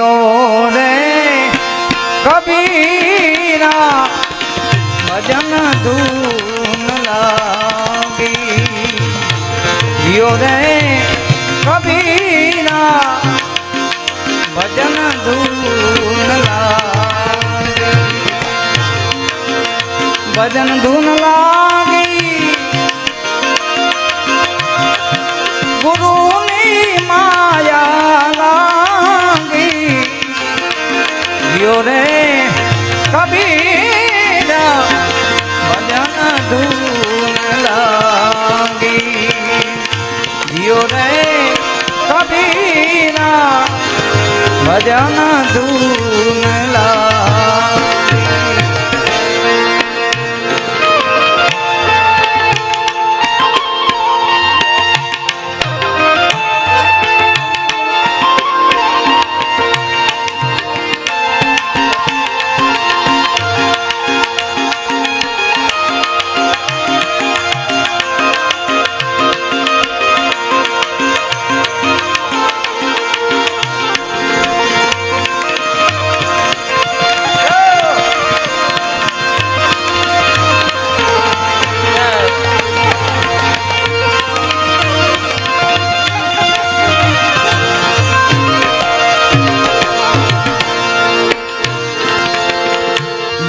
જીઓ રે કબીરા ભજન ધૂન લાગી જીઓ રે કબીરા ભજન ધૂન લાગી ભજન ધૂન લાગી જીઓ રે કબીરા ભજન ધૂન લાગી. જીઓ રે કબીરા ભજન ધૂન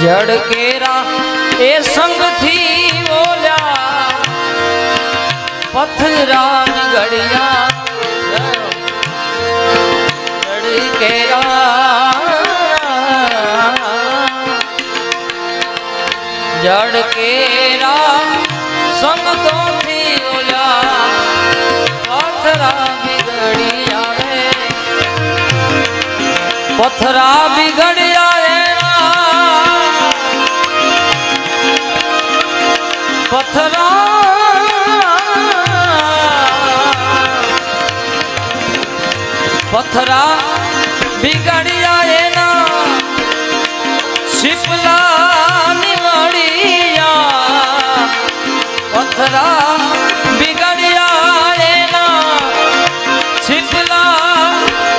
જડ કેરા એ સંગથી બોલ્યા પથરા ગળિયા જડ કેરા જડ કેરા સંગતોથી બોલ્યા પથરા બિગડિયા રે પથરા બિગડ્યા પથરા. પથરા બિગડ્યા એના શિપલા નિવડિયા પથરા બિગડ્યા એના શિપલા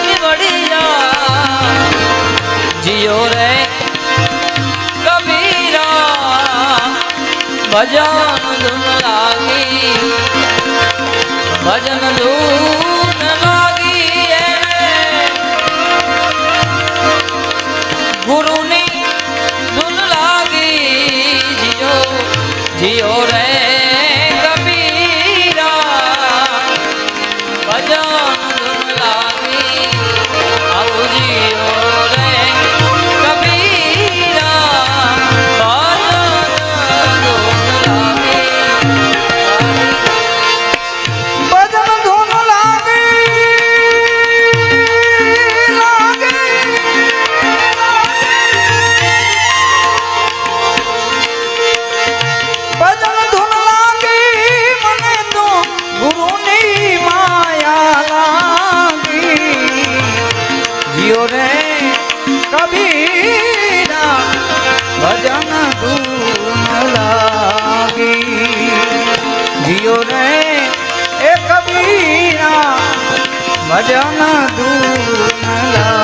નિવડિયા જીઓ રે ભજન ધૂન લાગી ભજન ધૂન લાગી ગુરુની ધૂન લાગી જીઓ જીઓ રે. ભજન ધૂન લાગી. જીઓ રે એ કબીરા ભજન ધૂન લાગી.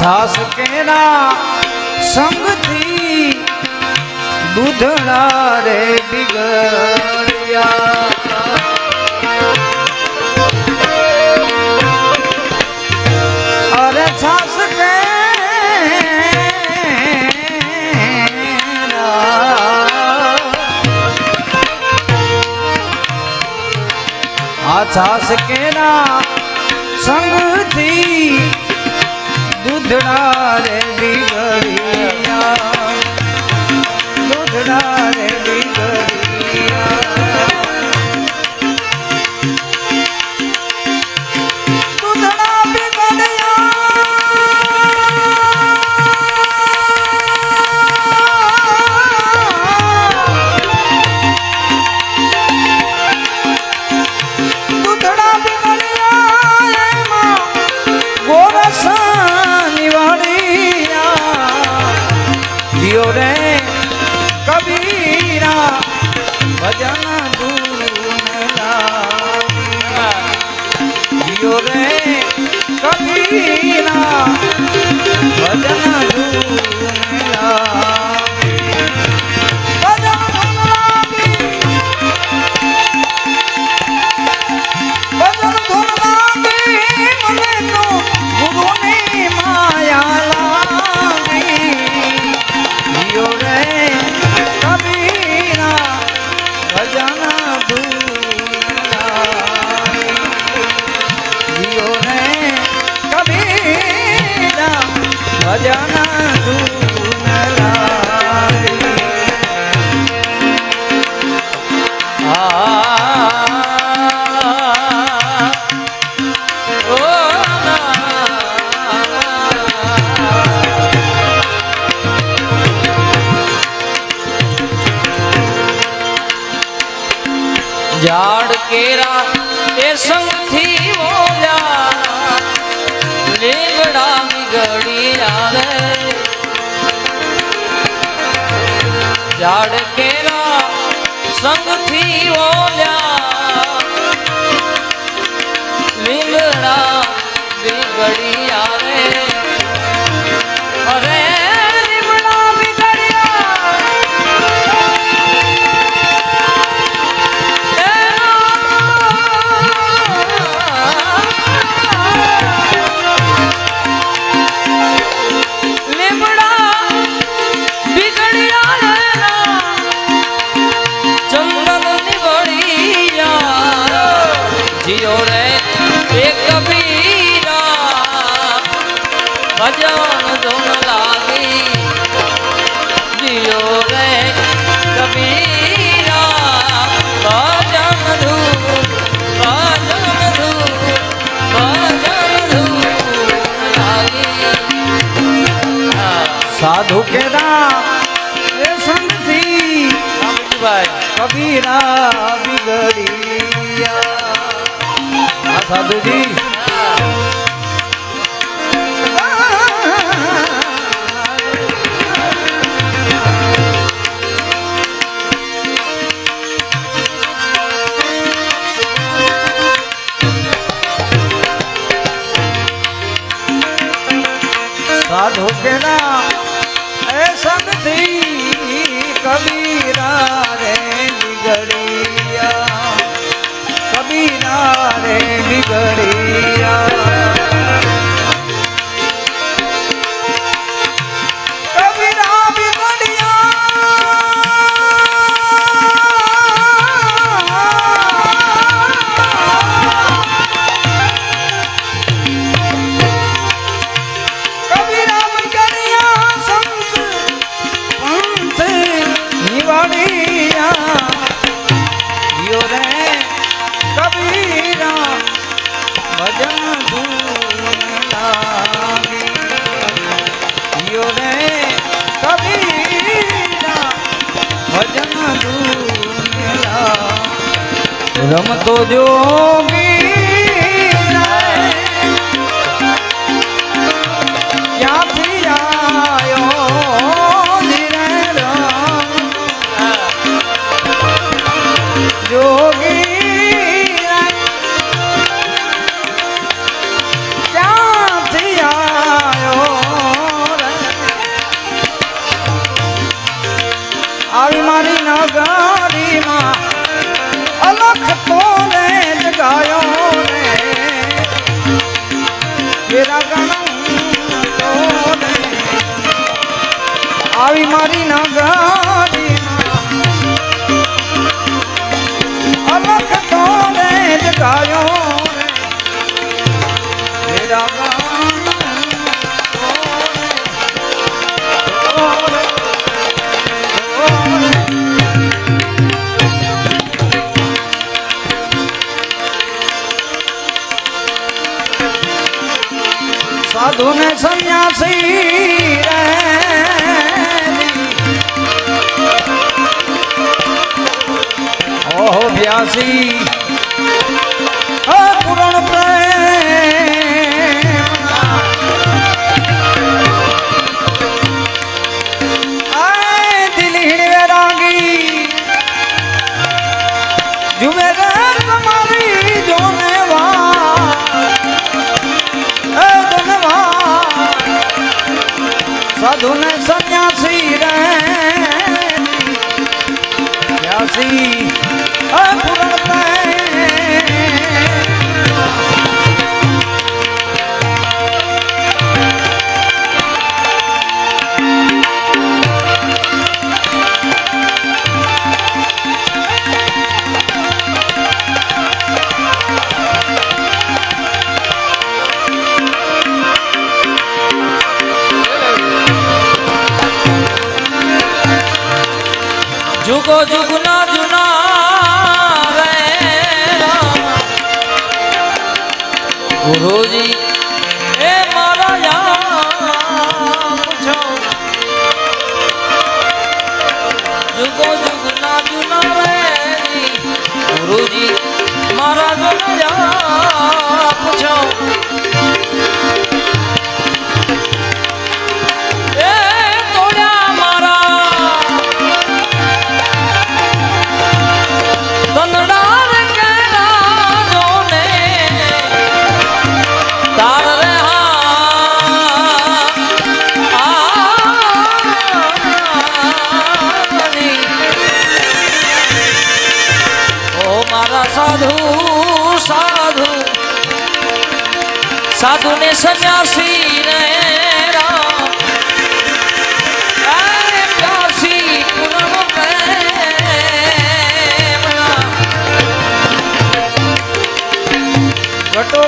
છાસ કેરા સંગથી દૂધળા રે બિગડ્યા. અરે છાસ કે આ છાસ કેરા સંગથી દૂધડા રે બિગડિયા દૂધડા રે બિગડિયા ઝાડ કેરા એ સંગથી મોજા લીમડા ગળી આવે ઝાડ કેરા સંગથી ઓલા લીમડા બિગડી সাধুজি રમતો જોગી ક્યાંથી આવ્યો જોગી આવી મારી નગરીમાં ગાયો ને આવી મારી નગરી અલખ તો ગાયો સાધુ ને સંન્યાસી ઓહો બ્યાસી જુગો જુગ ના જુના ગુરુજી સાધુ ને સન્યાસી ને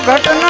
ઘટના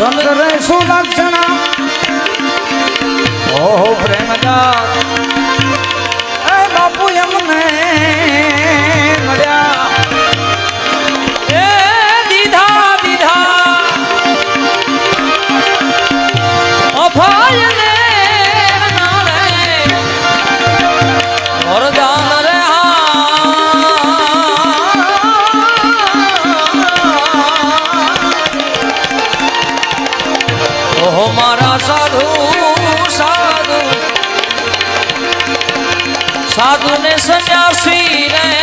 চন্দ্রের সুলক্ষণ ઓહો મારા સાધુ સાધુ. સાધુ ને સન્યાસી રે.